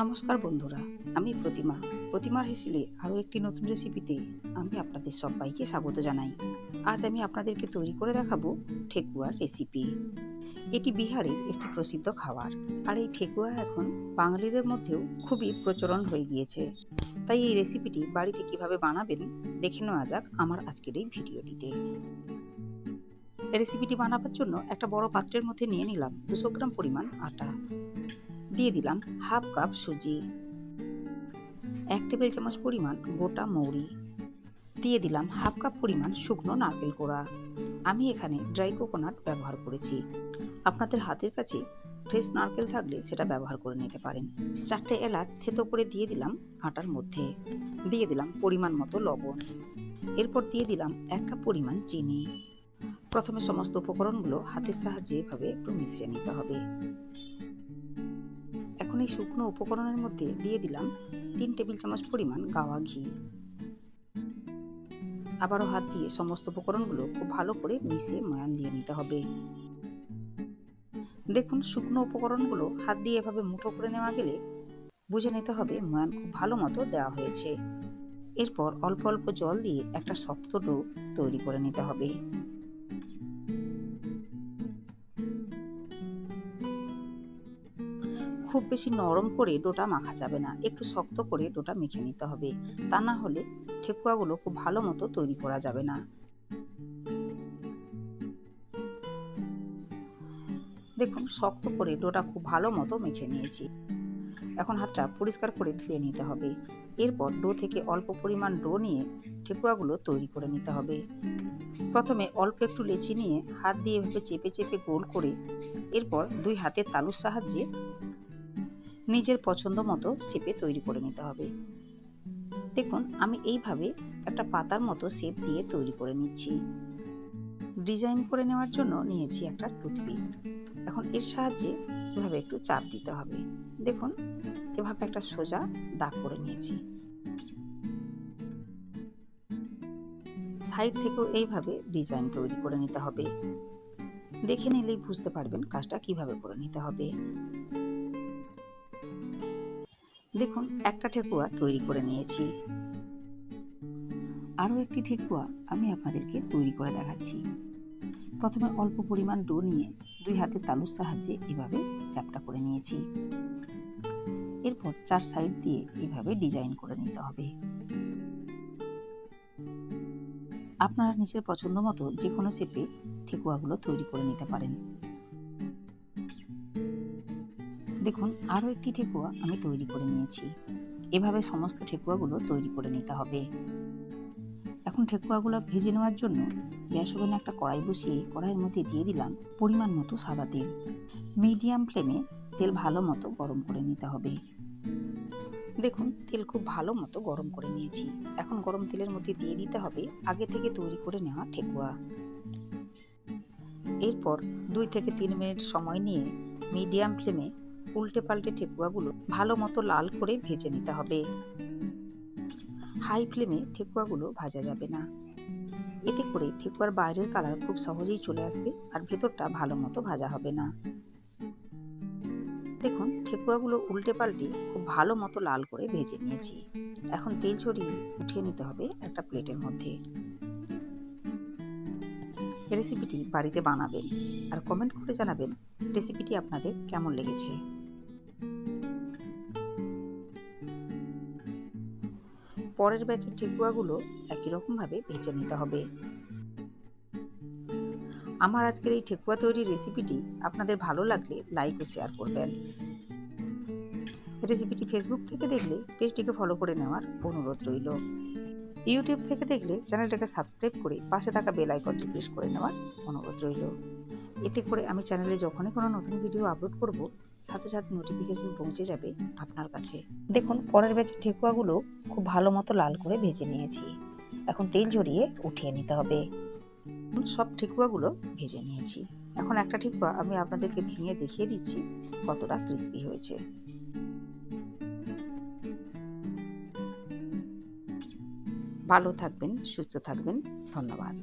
নমস্কার বন্ধুরা, আমি প্রতিমা। প্রতিমার হেসেলে আরও একটি নতুন রেসিপিতে আমি আপনাদের সবাইকে স্বাগত জানাই। আজ আমি আপনাদেরকে তৈরি করে দেখাবো ঠেকুয়ার রেসিপি এটি বিহারে একটি প্রসিদ্ধ খাবার। আর এই ঠেকুয়া এখন বাঙালিদের মধ্যেও খুবই প্রচলন হয়ে গিয়েছে। তাই এই রেসিপিটি বাড়িতে কীভাবে বানাবেন দেখে নেওয়া যাক আমার আজকের এই ভিডিওটিতে। রেসিপিটি বানাবার জন্য একটা বড় পাত্রের মধ্যে নিয়ে নিলাম দুশো গ্রাম পরিমাণ আটা। দিয়ে দিলাম হাফ কাপ সুজি, এক টেবিল চামচ পরিমাণ গোটা মৌরি, দিয়ে দিলাম হাফ কাপ পরিমাণ শুকনো নারকেল কোড়া। আমি এখানে ড্রাই কোকোনাট ব্যবহার করেছি। আপনাদের হাতের কাছে ফ্রেশ নারকেল থাকলে সেটা ব্যবহার করে নিতে পারেন। চারটে এলাচ থেতো করে দিয়ে দিলাম আটার মধ্যে। দিয়ে দিলাম পরিমাণ মতো লবণ। এরপর দিয়ে দিলাম এক কাপ পরিমাণ চিনি। প্রথমে সমস্ত উপকরণগুলো হাতের সাহায্যে এভাবে একটু মিশিয়ে নিতে হবে। এখন এই শুকনো উপকরণের মধ্যে দিয়ে দিলাম তিন টেবিল চামচ পরিমাণ গাওয়া ঘি। আবারও হাত দিয়ে সমস্ত উপকরণগুলো খুব ভালো করে মিশিয়ে ময়ান দিয়ে নিতে হবে। দেখুন, শুকনো উপকরণগুলো হাত দিয়ে এভাবে মুঠো করে নেওয়া গেলে বুঝে নিতে হবে ময়ান খুব ভালো মতো দেওয়া হয়েছে। এরপর অল্প অল্প জল দিয়ে একটা শক্ত ডো তৈরি করে নিতে হবে। খুব বেশি নরম করে ডোটা মাখা যাবে না। একটু শক্ত করে ডোটা মেখে নিতে হবে। তা না হলে ঠেকুয়াগুলো খুব ভালো মতো তৈরি করা যাবে না। দেখুন, শক্ত করে ডোটা খুব ভালো মতো মেখে নিয়েছি। এখন হাতটা পরিষ্কার করে ধুয়ে নিতে হবে। এরপর ডো থেকে অল্প পরিমাণ ডো নিয়ে ঠেকুয়াগুলো তৈরি করে নিতে হবে। প্রথমে অল্প একটু লেচি নিয়ে হাত দিয়ে এভাবে চেপে চেপে গোল করে এরপর দুই হাতের তালুর সাহায্যে নিজের পছন্দ মতো শেপে তৈরি করে নিতে হবে। দেখুন, আমি এইভাবে একটা পাতার মতো শেপ দিয়ে তৈরি করে নিচ্ছি। ডিজাইন করে নেওয়ার জন্য নিয়েছি একটা টুথপিক। এখন এর সাহায্যে এভাবে একটু চাপ দিতে হবে। দেখুন, এভাবে একটা সোজা দাগ করে নিয়েছি। সাইড থেকেও এইভাবে ডিজাইন তৈরি করে নিতে হবে। দেখে নিলেই বুঝতে পারবেন কাজটা কীভাবে করে নিতে হবে। দেখুন, একটা ঠেকুয়া তৈরি করে নিয়েছি। আরও একটি ঠেকুয়া আমি আপনাদেরকে তৈরি করে দেখাচ্ছি। প্রথমে অল্প পরিমাণ ডো নিয়ে দুই হাতে তালুর সাহায্যে এভাবে চাপটা করে নিয়েছি। এরপর চার সাইড দিয়ে এভাবে ডিজাইন করে নিতে হবে। আপনারা নিজের পছন্দ মতো যে কোনো শেপে ঠেকুয়াগুলো তৈরি করে নিতে পারেন। দেখুন, আরও একটি ঠেকুয়া আমি তৈরি করে নিয়েছি। এভাবে সমস্ত ঠেকুয়াগুলো তৈরি করে নিতে হবে। এখন ঠেকুয়াগুলো ভেজে নেওয়ার জন্য গ্যাস ওভেনে একটা কড়াই বসিয়ে কড়াইয়ের মধ্যে দিয়ে দিলাম পরিমাণ মতো সাদা তেল। মিডিয়াম ফ্লেমে তেল ভালো মতো গরম করে নিতে হবে। দেখুন, তেল খুব ভালো মতো গরম করে নিয়েছি। এখন গরম তেলের মধ্যে দিয়ে দিতে হবে আগে থেকে তৈরি করে নেওয়া ঠেকুয়া। এরপর দুই থেকে তিন মিনিট সময় নিয়ে মিডিয়াম ফ্লেমে উল্টে পাল্টে ঠেকুয়াগুলো ভালো মতো লাল করে ভেজে নিতে হবে। হাই ফ্লেমে ঠেকুয়াগুলো ভাজা যাবে না। এতে করে ঠেকুয়ার বাইরের কালার খুব সহজেই চলে আসবে আর ভেতরটা ভালো মতো ভাজা হবে না। দেখুন, ঠেকুয়াগুলো উল্টে পাল্টে খুব ভালো মতো লাল করে ভেজে নিয়েছি। এখন তেল ছড়িয়ে উঠিয়ে নিতে হবে একটা প্লেটের মধ্যে। রেসিপিটি বাড়িতে বানাবেন আর কমেন্ট করে জানাবেন রেসিপিটি আপনাদের কেমন লেগেছে। পরের ব্যাচের ঠেকুয়াগুলো একই রকমভাবে ভেজে নিতে হবে। আমার আজকের এই ঠেকুয়া তৈরির রেসিপিটি আপনাদের ভালো লাগলে লাইক ও শেয়ার করবেন। রেসিপিটি ফেসবুক থেকে দেখলে পেজটিকে ফলো করে নেওয়ার অনুরোধ রইল। ইউটিউব থেকে দেখলে চ্যানেলটাকে সাবস্ক্রাইব করে পাশে থাকা বেল আইকনটি প্রেস করে নেওয়ার অনুরোধ রইল। এতে করে আমি চ্যানেলে যখনই কোনো নতুন ভিডিও আপলোড করব সাথে সাথে নোটিফিকেশন পৌঁছে যাবে আপনার কাছে। দেখুন, পরের ব্যাচের ঠেকুয়াগুলো খুব ভালো মতো লাল করে ভেজে নিয়েছি। এখন তেল ঝরিয়ে উঠিয়ে নিতে হবে। সব ঠেকুয়াগুলো ভেজে নিয়েছি। এখন একটা ঠেকুয়া আমি আপনাদেরকে ভেঙে দেখিয়ে দিচ্ছি কতটা ক্রিস্পি হয়েছে। ভালো থাকবেন, সুস্থ থাকবেন। ধন্যবাদ।